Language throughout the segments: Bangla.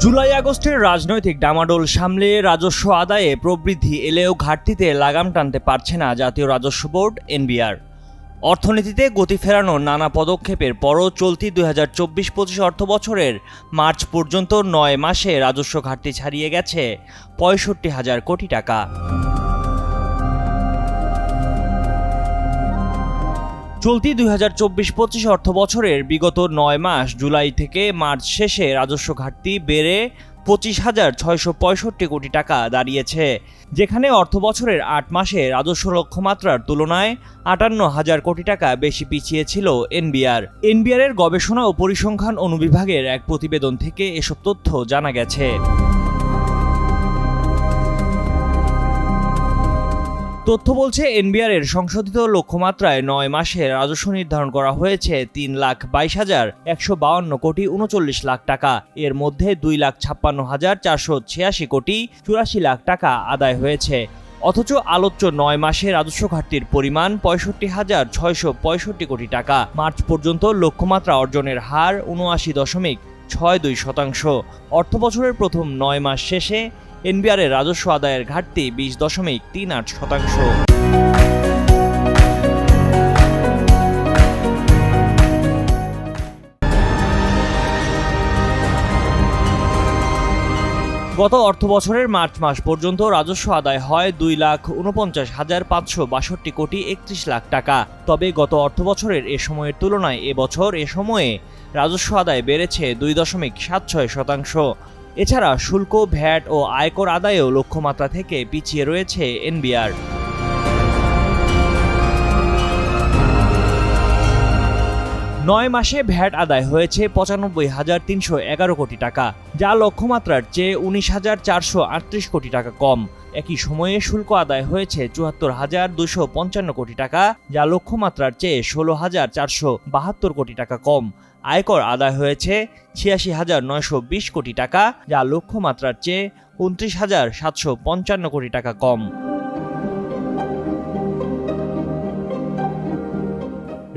জুলাই আগস্টের রাজনৈতিক ডামাডোল সামলে রাজস্ব আদায়ে প্রবৃদ্ধি এলেও ঘাটতিতে লাগাম টানতে পারছে না জাতীয় রাজস্ব বোর্ড, এনবিআর। অর্থনীতিতে গতি ফেরানোর নানা পদক্ষেপের পরও চলতি দুই হাজার চব্বিশ পঁচিশ অর্থ বছরের মার্চ পর্যন্ত নয় মাসে রাজস্ব ঘাটতি ছাড়িয়ে গেছে পঁয়ষট্টি হাজার কোটি টাকা। চলতি দুই হাজার চব্বিশ পঁচিশ অর্থ বছরের বিগত নয় মাস জুলাই থেকে মার্চ শেষে রাজস্ব ঘাটতি বেড়ে পঁচিশ হাজার ছয়শো পঁয়ষট্টি কোটি টাকা দাঁড়িয়েছে, যেখানে অর্থ বছরের আট মাসে রাজস্ব লক্ষ্যমাত্রার তুলনায় আটান্ন হাজার কোটি টাকা বেশি পিছিয়ে ছিল এনবিআর। এনবিআরের গবেষণা ও পরিসংখ্যান অনুবিভাগের এক প্রতিবেদন থেকে এসব তথ্য জানা গেছে। তথ্য বলছে এনবিআর এর সংশোধিত লক্ষ্যমাত্রায় নয় মাসে রাজস্ব নির্ধারণ করা হয়েছে তিন লাখ বাইশ হাজার একশো বাউন্ন কোটি উনচল্লিশ লাখ টাকা। এর মধ্যে দুই লাখ ছাপ্পান্ন হাজার চারশো ছিয়াশি কোটি চুরাশি লাখ টাকা আদায় হয়েছে। অথচ আলোচ্য নয় মাসে রাজস্ব ঘাটতির পরিমাণ পঁয়ষট্টি হাজার ছয়শো পঁয়ষট্টি কোটি টাকা। মার্চ পর্যন্ত লক্ষ্যমাত্রা অর্জনের হার উনআশি দশমিক ছয় দুই শতাংশ। অর্থ বছরের প্রথম নয় মাস শেষে এনবিআরের রাজস্ব আদায়ের ঘাটতি বিশ দশমিক তিন আট শতাংশ। গত অর্থ বছরের মার্চ মাস পর্যন্ত রাজস্ব আদায় হয় দুই লাখ উনপঞ্চাশ হাজার পাঁচশো বাষট্টি কোটি একত্রিশ লাখ টাকা। তবে গত অর্থ বছরের এ সময়ের তুলনায় এবছর এ সময়ে রাজস্ব আদায় বেড়েছে দুই দশমিক সাত ছয় শতাংশ। এছাড়া শুল্ক ভ্যাট ও আয়কর আদায়েও লক্ষ্যমাত্রা থেকে পিছিয়ে রয়েছে এনবিআর। নয় মাসে ভ্যাট আদায় হয়েছে পঁচানব্বই হাজার তিনশো এগারো কোটি টাকা, যা লক্ষ্যমাত্রার চেয়ে উনিশ হাজার চারশো আটত্রিশ কোটি টাকা কম। একই সময়ে শুল্ক আদায় হয়েছে চুয়াত্তর হাজার দুশো পঞ্চান্ন কোটি টাকা, যা লক্ষ্যমাত্রার চেয়ে ষোলো হাজার চারশো বাহাত্তর কোটি টাকা কম। আয়কর আদায় হয়েছে ছিয়াশি হাজার নয়শো বিশ কোটি টাকা, যা লক্ষ্যমাত্রার চেয়ে উনত্রিশ হাজার সাতশো পঞ্চান্ন কোটি টাকা কম।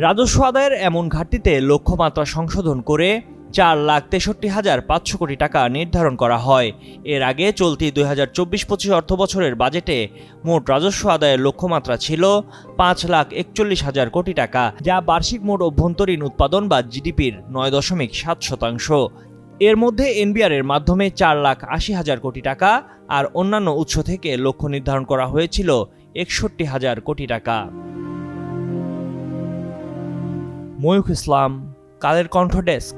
রাজস্ব আদায়ের এমন ঘাটতিতে লক্ষ্যমাত্রা সংশোধন করে চার লাখ তেষট্টি হাজার পাঁচশো কোটি টাকা নির্ধারণ করা হয়। এর আগে চলতি দুই হাজার চব্বিশ পঁচিশ অর্থ বছরের বাজেটে মোট রাজস্ব আদায়ের লক্ষ্যমাত্রা ছিল পাঁচ লাখ একচল্লিশ হাজার কোটি টাকা, যা বার্ষিক মোট অভ্যন্তরীণ উৎপাদন বা জিডিপির নয় দশমিক সাত শতাংশ। এর মধ্যে এনবিআরের মাধ্যমে চার লাখ আশি হাজার কোটি টাকা আর অন্যান্য উৎস থেকে লক্ষ্য নির্ধারণ করা হয়েছিল একষট্টি হাজার কোটি টাকা। ময়ূখ ইসলাম কালের কণ্ঠ ডেস্ক।